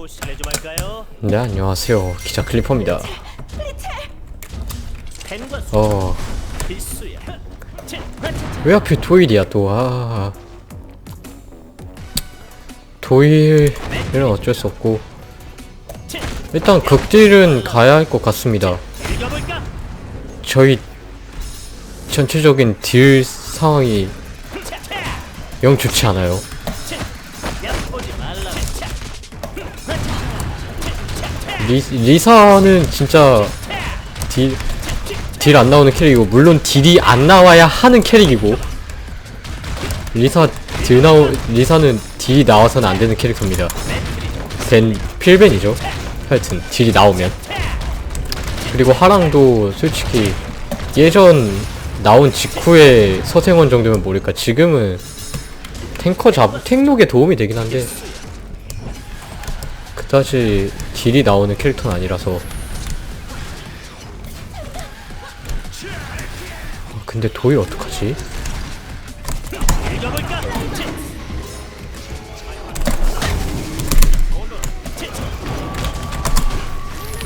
또 실례 좀 할까요? 네 안녕하세요. 기자 클리퍼입니다. 펜과 수 어. 필수야. 치, 왜 하필 도일이야 또아. 도일은 어쩔 수 없고. 일단 극딜은 가야 할 것 같습니다. 읽어볼까? 저희 전체적인 딜 상황이 영 좋지 않아요 리, 리사는 진짜 딜, 딜 안 나오는 캐릭이고 물론 딜이 안 나와야 하는 캐릭이고 리사 딜 나오 리사는 딜이 나와서는 안 되는 캐릭터입니다. 벤 필벤이죠. 하여튼 딜이 나오면 그리고 하랑도 솔직히 예전 나온 직후에 서생원 정도면 모를까 지금은 탱커 잡 탱록에 도움이 되긴 한데 그다지 딜이 나오는 캐릭터는 아니라서 아, 근데 도일 어떡하지?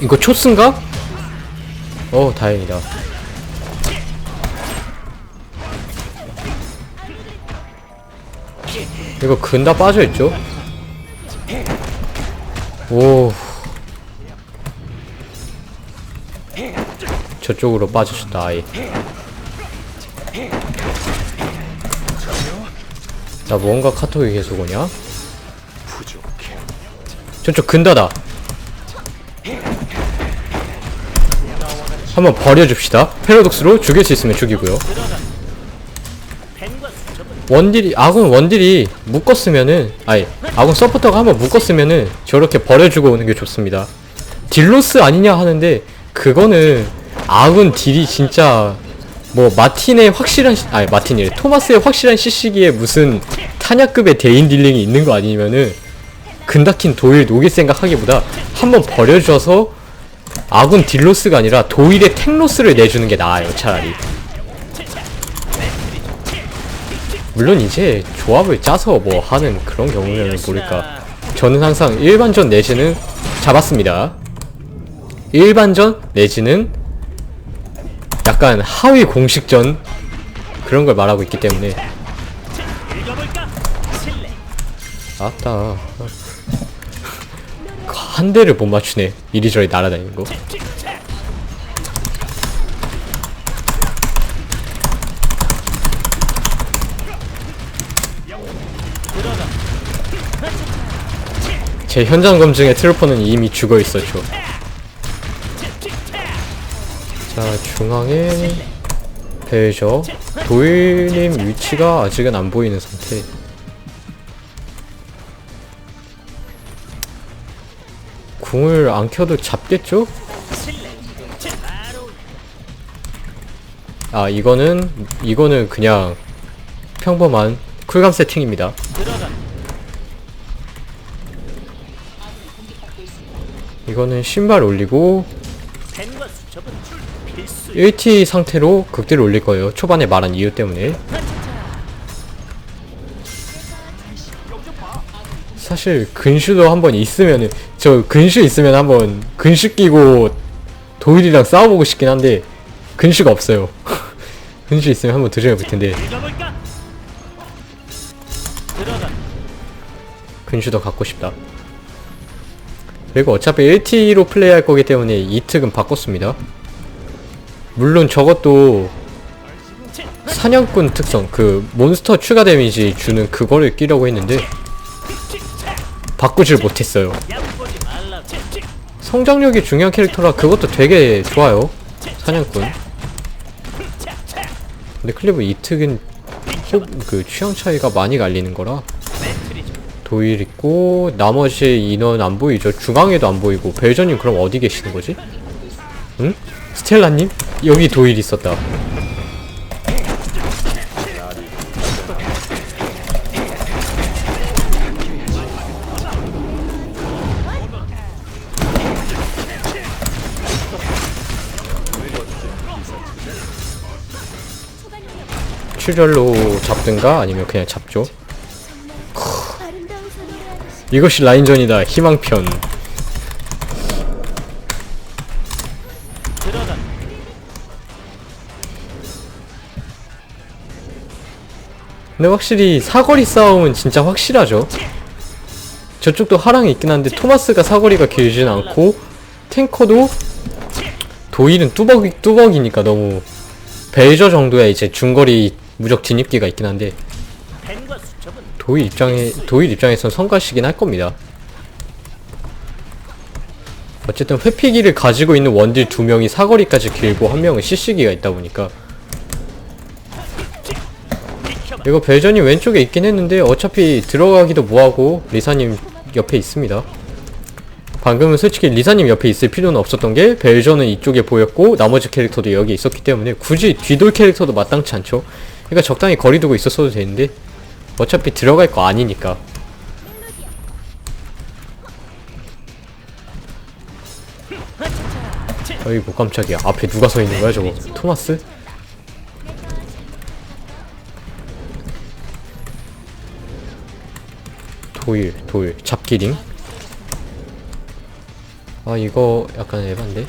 이거 초스인가? 어 다행이다 이거 근다 빠져있죠? 오 저쪽으로 빠지셨다 아예 나 뭔가 카톡이 계속 오냐? 저쪽 근다다 한번 버려줍시다. 패러독스로 죽일 수 있으면 죽이고요. 원딜이 아군 원딜이 묶었으면은 아니 아군 서포터가 한번 묶었으면은 저렇게 버려주고 오는 게 좋습니다. 딜로스 아니냐 하는데 그거는 아군 딜이 진짜 뭐 마틴의 확실한 시, 아니 마틴이 토마스의 확실한 CC기에 무슨 탄약급의 대인 딜링이 있는 거 아니면은 근다킨 도일 녹일 생각하기보다 한번 버려줘서 아군 딜로스가 아니라 도일의 탱로스를 내주는 게 나아요 차라리 물론 이제 조합을 짜서 뭐 하는 그런 경우는 모를까 저는 항상 일반전 내지는 잡았습니다. 일반전 내지는 약간 하위 공식전 그런 걸 말하고 있기 때문에. 아따. 한 대를 못 맞추네. 이리저리 날아다니는 거 제 현장 검증의 트루퍼는 이미 죽어 있었죠. 자 중앙에 베이저 도일님 위치가 아직은 안 보이는 상태. 궁을 안 켜도 잡겠죠? 아 이거는 이거는 그냥 평범한 쿨감 세팅입니다. 이거는 신발 올리고 펜과 수첩은 필수. 1T 상태로 극딜을 올릴 거예요. 초반에 말한 이유 때문에. 사실 근슈도 한번 있으면은 저 근슈 있으면 한번 근슈 끼고 도일이랑 싸워보고 싶긴 한데 근슈가 없어요. 근슈 있으면 한번 드려볼 텐데 근슈도 갖고 싶다. 그리고 어차피 1T로 플레이할 거기 때문에 이 특은 바꿨습니다. 물론 저것도 사냥꾼 특성 그 몬스터 추가 데미지 주는 그거를 끼려고 했는데 바꾸질 못했어요. 성장력이 중요한 캐릭터라 그것도 되게 좋아요. 사냥꾼. 근데 클리브 이 특은 호- 그 취향 차이가 많이 갈리는 거라. 도일 있고 나머지 인원 안 보이죠. 중앙에도 안 보이고 벨저님 그럼 어디 계시는 거지? 응? 스텔라님? 여기 도일 있었다. 출혈로 잡든가 아니면 그냥 잡죠. 이것이 라인전이다 희망편. 근데 확실히 사거리 싸움은 진짜 확실하죠? 저쪽도 하랑이 있긴 한데 토마스가 사거리가 길진 않고 탱커도 도일은 뚜벅이 뚜벅이니까 너무 벨저 정도의 이제 중거리 무적 진입기가 있긴 한데 도일 입장에 도일 입장에선 성가시긴 할 겁니다. 어쨌든 회피기를 가지고 있는 원딜 두 명이 사거리까지 길고 한 명은 CC기가 있다 보니까. 이거 벨전이 왼쪽에 있긴 했는데 어차피 들어가기도 뭐하고 리사님 옆에 있습니다. 방금은 솔직히 리사님 옆에 있을 필요는 없었던 게 벨전은 이쪽에 보였고 나머지 캐릭터도 여기 있었기 때문에 굳이 뒤돌 캐릭터도 마땅치 않죠. 그러니까 적당히 거리 두고 있었어도 되는데 어차피 들어갈 거 아니니까. 어이구 깜짝이야. 앞에 누가 서 있는 거야 저거? 토마스? 도일 도일. 잡기링? 아 이거 약간 에반데.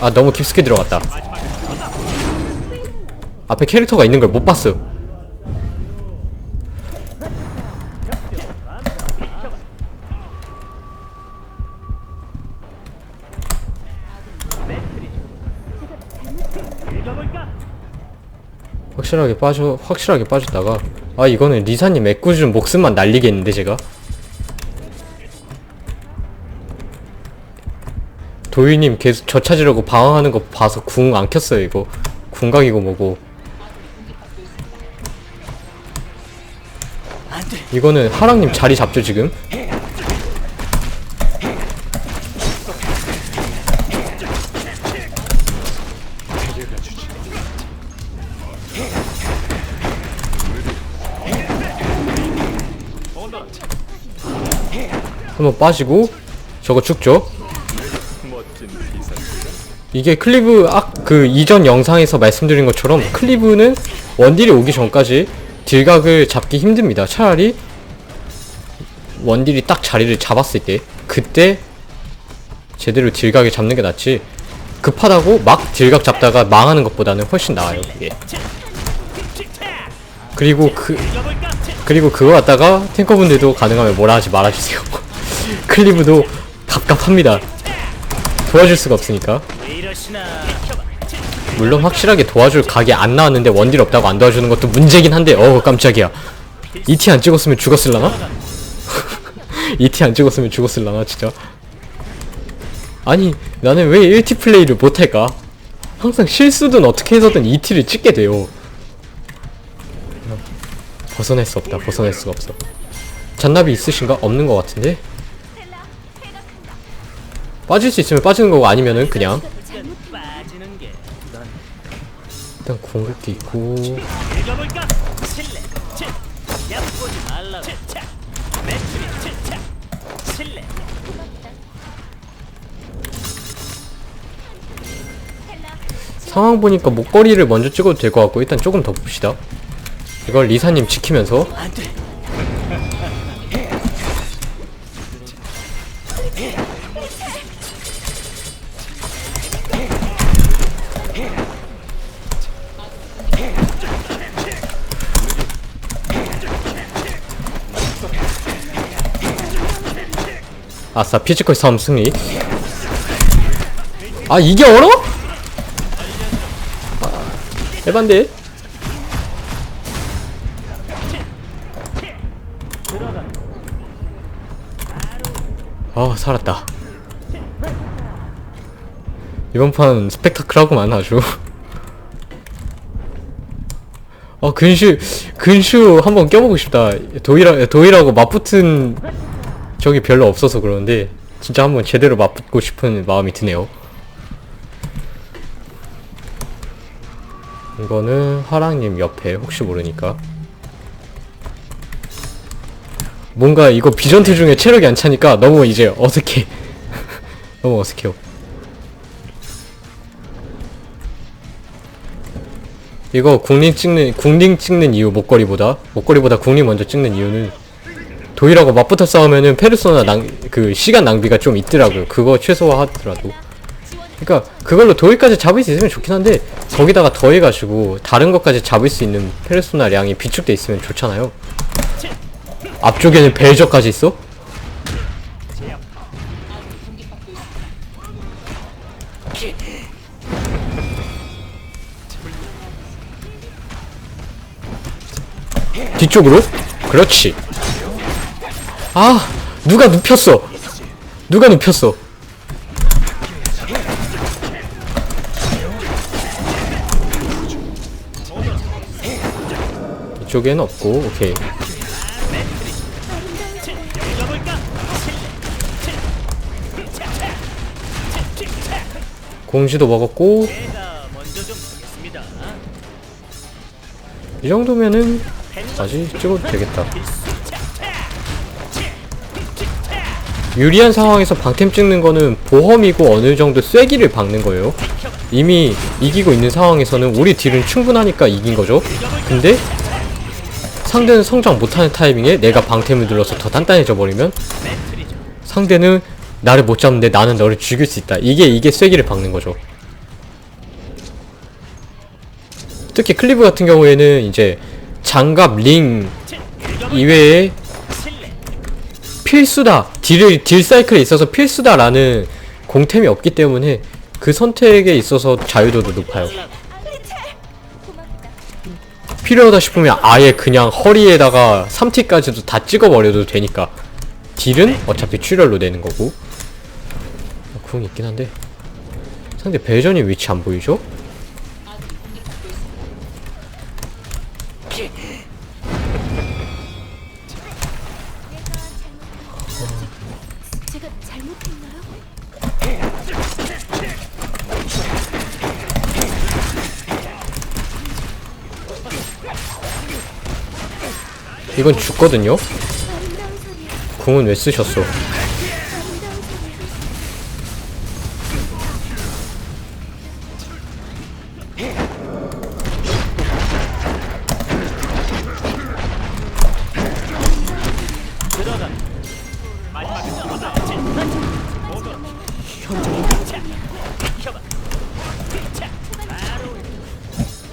아 너무 깊숙이 들어갔다 앞에 캐릭터가 있는 걸 못 봤어 읽어볼까? 확실하게 빠져 확실하게 빠졌다가 아 이거는 리사님 애꿎은 목숨만 날리겠는데 제가? 도희님 계속 저 찾으려고 방황하는 거 봐서 궁 안 켰어요 이거. 궁각이고 뭐고 이거는 하랑님 자리 잡죠 지금 한번 빠지고 저거 죽죠 이게 클리브 아, 그 이전 영상에서 말씀드린 것처럼 클리브는 원딜이 오기 전까지 딜각을 잡기 힘듭니다. 차라리 원딜이 딱 자리를 잡았을 때 그때 제대로 딜각을 잡는 게 낫지 급하다고 막 딜각 잡다가 망하는 것보다는 훨씬 나아요. 이게. 그리고 그. 그리고 그거 갖다가 탱커분들도 가능하면 뭐라 하지 말아주세요. 클리브도 갑갑합니다. 도와줄 수가 없으니까. 물론 확실하게 도와줄 각이 안 나왔는데 원딜 없다고 안 도와주는 것도 문제긴 한데 어우 깜짝이야 ET 안 찍었으면 죽었을라나? ET 안 찍었으면 죽었을라나 진짜 아니 나는 왜 1T 플레이를 못할까? 항상 실수든 어떻게 해서든 ET를 찍게 돼요 벗어날 수 없다 벗어날 수가 없어 잔나비 있으신가? 없는 것 같은데? 빠질 수 있으면 빠지는 거고 아니면은 그냥 일단 궁극기 있고 상황 보니까 목걸이를 먼저 찍어도 될 것 같고 일단 조금 더 봅시다 이걸 리사님 지키면서. 아싸 피지컬 싸움 승리 아 이게? 아, 에반데 아 살았다. 이번 판 스펙타클하구만 아주. 아 근슈 근슈 한번 껴보고 싶다. 도일하, 도일하고 맞붙은 적이 별로 없어서 그러는데 진짜 한번 제대로 맞붙고 싶은 마음이 드네요 이거는 화랑님 옆에 혹시 모르니까 뭔가 이거 비전트 중에 체력이 안 차니까 너무 이제 어색해 너무 어색해요 이거 국링 찍는 국링 찍는 이유 목걸이보다 목걸이보다 국링 먼저 찍는 이유는 도일하고 맞붙어 싸우면은 페르소나 낭 그 시간 낭비가 좀 있더라고요. 그거 최소화하더라도. 그러니까 그걸로 도일까지 잡을 수 있으면 좋긴 한데 거기다가 더해가지고 다른 것까지 잡을 수 있는 페르소나량이 비축돼 있으면 좋잖아요. 앞쪽에는 벨저까지 있어? 뒤쪽으로? 그렇지. 아, 누가 눕혔어. 누가 눕혔어. 이쪽에는 없고, 오케이. 공지도 먹었고. 이 정도면은 다시 찍어도 되겠다. 유리한 상황에서 방템 찍는 거는 보험이고 어느 정도 쐐기를 박는 거예요. 이미 이기고 있는 상황에서는 우리 딜은 충분하니까 이긴 거죠. 근데 상대는 성장 못하는 타이밍에 내가 방템을 눌러서 더 단단해져 버리면 상대는 나를 못 잡는데 나는 너를 죽일 수 있다. 이게 이게 쐐기를 박는 거죠. 특히 클리브 같은 경우에는 이제 장갑, 링 이외에. 필수다 딜을 딜 사이클에 있어서 필수다라는 공템이 없기 때문에 그 선택에 있어서 자유도도 높아요. 필요하다 싶으면 아예 그냥 허리에다가 3T까지도 다 찍어버려도 되니까. 딜은 어차피 출혈로 내는 거고. 어, 궁 있긴 한데. 상대 벨전이 위치 안 보이죠? 이건 죽거든요? 궁은 왜 쓰셨어?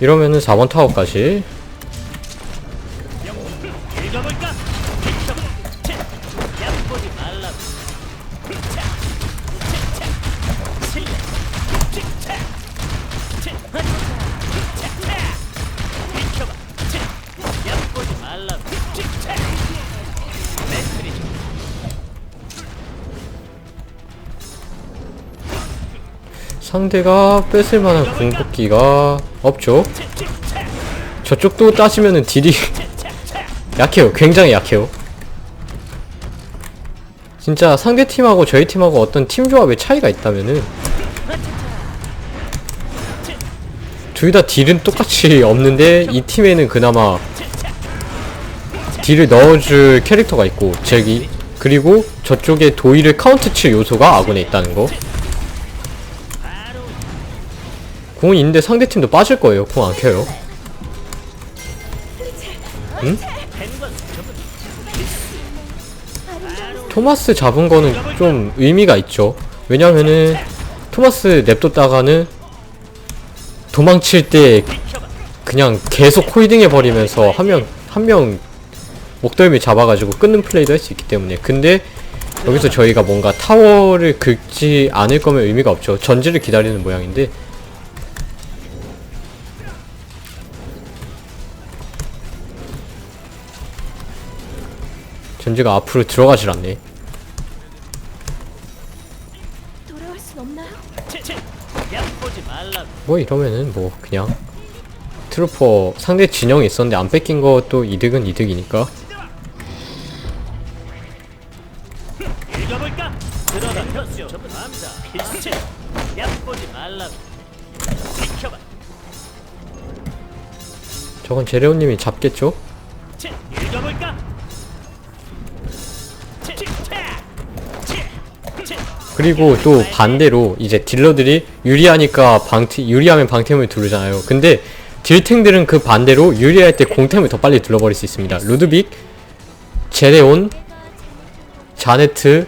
이러면은 4번 타워까지 상대가 뺏을 만한 궁극기가 없죠. 저쪽도 따지면은 딜이 약해요. 굉장히 약해요. 진짜 상대 팀하고 저희 팀하고 어떤 팀 조합의 차이가 있다면은 둘 다 딜은 똑같이 없는데 이 팀에는 그나마 딜을 넣어줄 캐릭터가 있고 저기 그리고 저쪽에 도일을 카운트 칠 요소가 아군에 있다는 거. 궁은 있는데 상대팀도 빠질 거예요. 궁안 켜요. 응? 토마스 잡은 거는 좀 의미가 있죠. 왜냐면은 토마스 냅뒀다가는 도망칠 때 그냥 계속 홀딩 해 버리면서 한 명, 한 명 목덜미 잡아가지고 끊는 플레이도 할 수 있기 때문에. 근데 여기서 저희가 뭔가 타워를 긁지 않을 거면 의미가 없죠. 전지를 기다리는 모양인데 전지가 앞으로 들어가질 않네. 돌아올 순 없나요? 얕보지 말라고. 뭐 이러면은 뭐 그냥 트루퍼 상대 진영이 있었는데 안 뺏긴 것도 이득은 이득이니까 저건 제레오님이 잡겠죠? 치, 읽어볼까? 그리고 또 반대로 이제 딜러들이 유리하니까 방템 유리하면 방템을 두르잖아요. 근데 딜탱들은 그 반대로 유리할 때 공템을 더 빨리 둘러버릴 수 있습니다. 루드빅, 제레온, 자네트,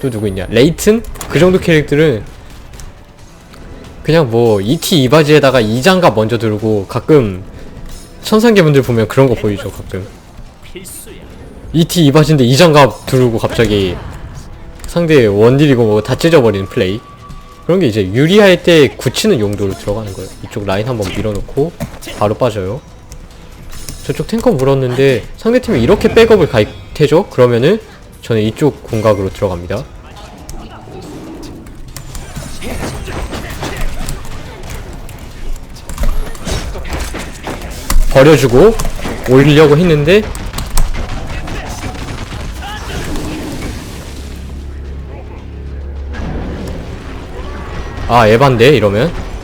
또 누구 있냐? 레이튼? 그 정도 캐릭들은 그냥 뭐 ET 이바지에다가 이장갑 먼저 들고 가끔 천상계 분들 보면 그런 거 보이죠 가끔. ET 이바지인데 이장갑 두르고 갑자기 상대 원딜이고 뭐 다 찢어버리는 플레이. 그런 게 이제 유리할 때 굳히는 용도로 들어가는 거예요. 이쪽 라인 한번 밀어놓고 바로 빠져요. 저쪽 탱커 물었는데 상대팀이 이렇게 백업을 가입해줘? 그러면은 저는 이쪽 공각으로 들어갑니다. 버려주고 올리려고 했는데 아 에반데? 이러면?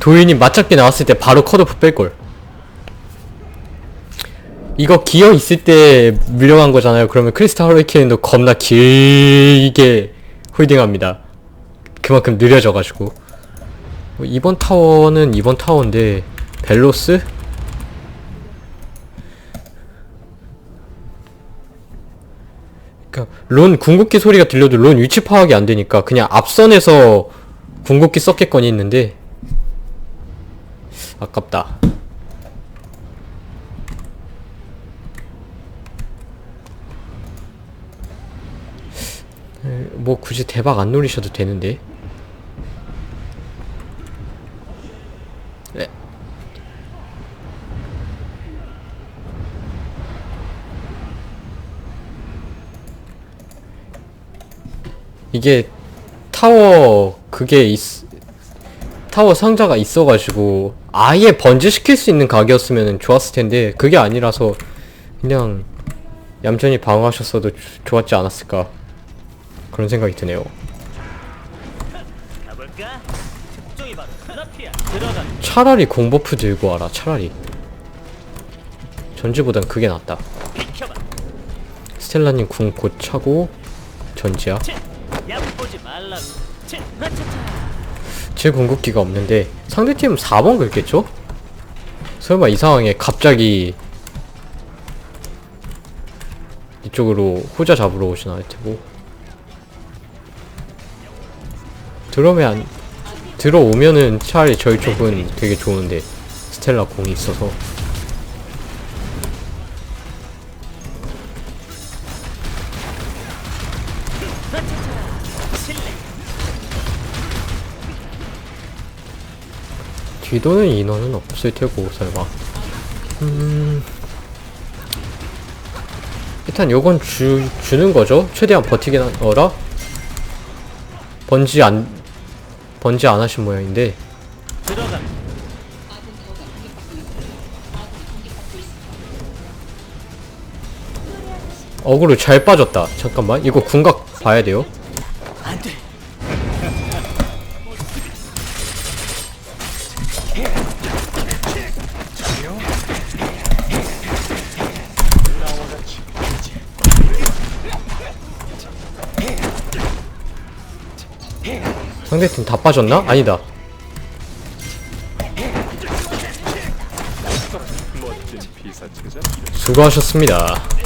도윤이 맞잡기 나왔을 때 바로 컷오프 뺄걸. 이거 기어 있을 때 밀려간 거잖아요. 그러면 크리스탈 허리케인도 겁나 길게 홀딩합니다. 그만큼 느려져가지고. 뭐 이번 타워는 이번 타워인데 벨로스? 그러니까 론 궁극기 소리가 들려도 론 위치 파악이 안 되니까 그냥 앞선에서 궁극기 썼겠거니 했는데 아깝다. 에, 뭐 굳이 대박 안 노리셔도 되는데. 이게 타워 그게 있 타워 상자가 있어가지고 아예 번지 시킬 수 있는 각이었으면 좋았을 텐데 그게 아니라서 그냥 얌전히 방어하셨어도 조- 좋았지 않았을까 그런 생각이 드네요. 차라리 공버프 들고 와라. 차라리 전지보단 그게 낫다. 스텔라님 궁 곧 차고 전지야. 제 궁극기가 없는데 상대팀 4번 긁겠죠? 설마 이 상황에 갑자기 이쪽으로 호자 잡으러 오진 않을 테고 들어오면 안, 들어오면은 차라리 저희 쪽은 되게 좋은데 스텔라 공이 있어서 뒤도는 인원은 없을 테고 설마. 음. 일단 요건 주, 주는 거죠? 최대한 버티게 하라? 번지 안 번지 안 하신 모양인데. 어그로 잘 빠졌다. 잠깐만. 이거 궁각 봐야 돼요 상대팀 다 빠졌나? 아니다 수고하셨습니다